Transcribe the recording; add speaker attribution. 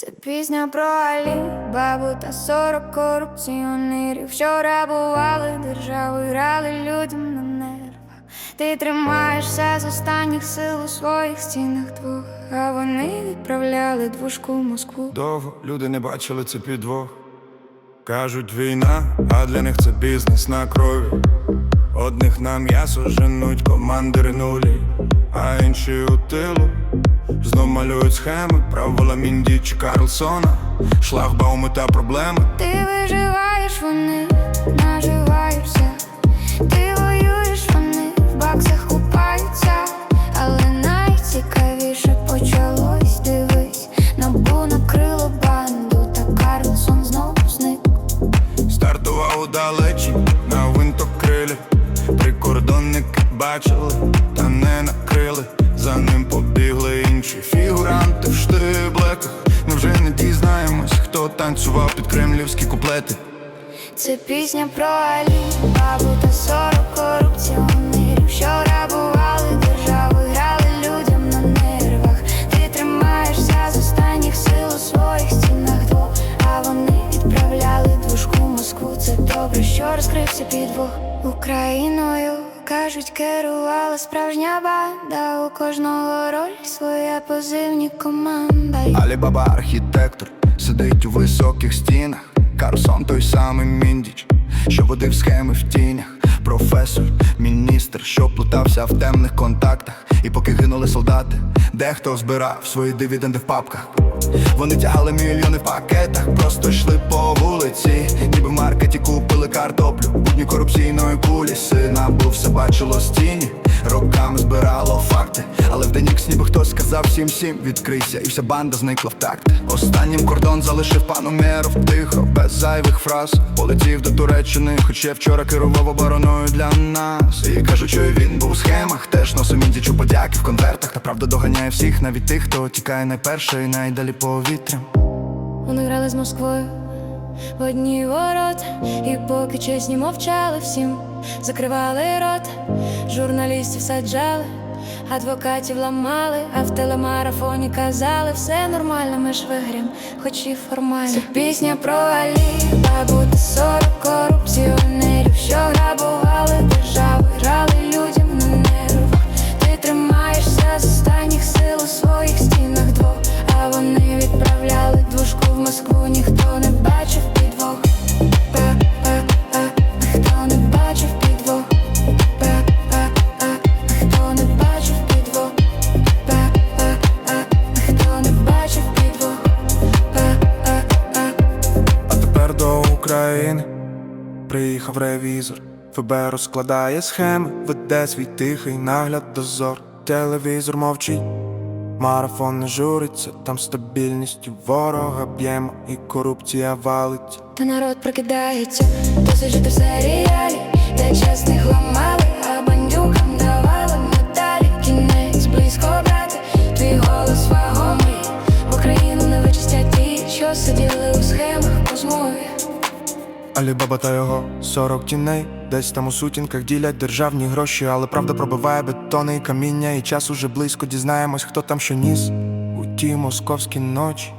Speaker 1: Це пісня про Алі, бабу та сорок корупціонерів, що грабували державу, грали людям на нервах. Ти тримаєшся з останніх сил у своїх стінах двох, а вони відправляли двушку в Москву.
Speaker 2: Довго люди не бачили це підвох. Кажуть, війна, а для них це бізнес на крові. Одних на м'ясо женуть командири нулі, а інші у тилу знов малюють схеми, правила Мінді чи Карлсона, шлагбауми та проблеми.
Speaker 1: Ти виживаєш, вони наживаються. Ти воюєш, вони в баксах купаються. Але найцікавіше почалось, дивись, набу накрило банду, та Карлсон знов зник.
Speaker 2: Стартував удалечі на винтокрилі Прикордонники бачили, та не накрили За ним побігли інші фігуранти в штиблеках Ми вже не дізнаємось, хто танцював під кремлівські куплети
Speaker 1: Це пісня про Алі, бабу та сорок корупціонерів, що грабували державу, грали людям на нервах. Ти тримаєшся з останніх сил у своїх стінах двох, а вони відправляли двушку Москву. Це добре, що розкрився підвох Україною. Кажуть, керувала справжня банда. У кожного роль своя позивні команда.
Speaker 2: Алібаба архітектор сидить у високих стінах Карсон той самий міндіч, що водив схеми в тінях Професор, міністр, що плутався в темних контактах. І поки гинули солдати, дехто збирав свої дивіденди в папках. Вони тягали мільйони в пакетах, просто йшли по вулиці, ніби в маркеті купили картоплю, будні корупційної кулі, сина був все бачило з сказав всім всім відкрийся, і вся банда зникла в такт. Останнім кордон залишив пан Умеров тихо, без зайвих фраз. Полетів до Туреччини, хоч ще вчора керував обороною для нас. І кажуть, що він був в схемах, теж носив міндічу подяки в конвертах. Та правда доганяє всіх, навіть тих, хто тікає найперше і найдалі повітрям.
Speaker 1: Вони грали з Москвою в одні ворота, і поки чесні мовчали всім, закривали рот, журналістів саджали, адвокатів ламали, а в телемарафоні казали, все нормально, ми ж вигрім, хоч і формально. Це пісня про Алі, бабу сорок корупціонерів, що грабували
Speaker 2: приїхав ревізор. ФБ розкладає схеми, веде свій тихий нагляд дозор. Телевізор мовчить, марафон не журиться, там стабільністю ворога б'ємо і корупція валиться.
Speaker 1: Та народ прокидається, досить жити в серіалі, де чесних ламали, а бандюкам давали медалі. Кінець близько брати, твій голос вагомий. В Україну не вичистять ті, що сиділи
Speaker 2: Алібаба та його 40 тіней, десь там у сутінках ділять державні гроші, але правда пробиває бетони і каміння, і час уже близько дізнаємось, хто там що ніс у ті московські ночі.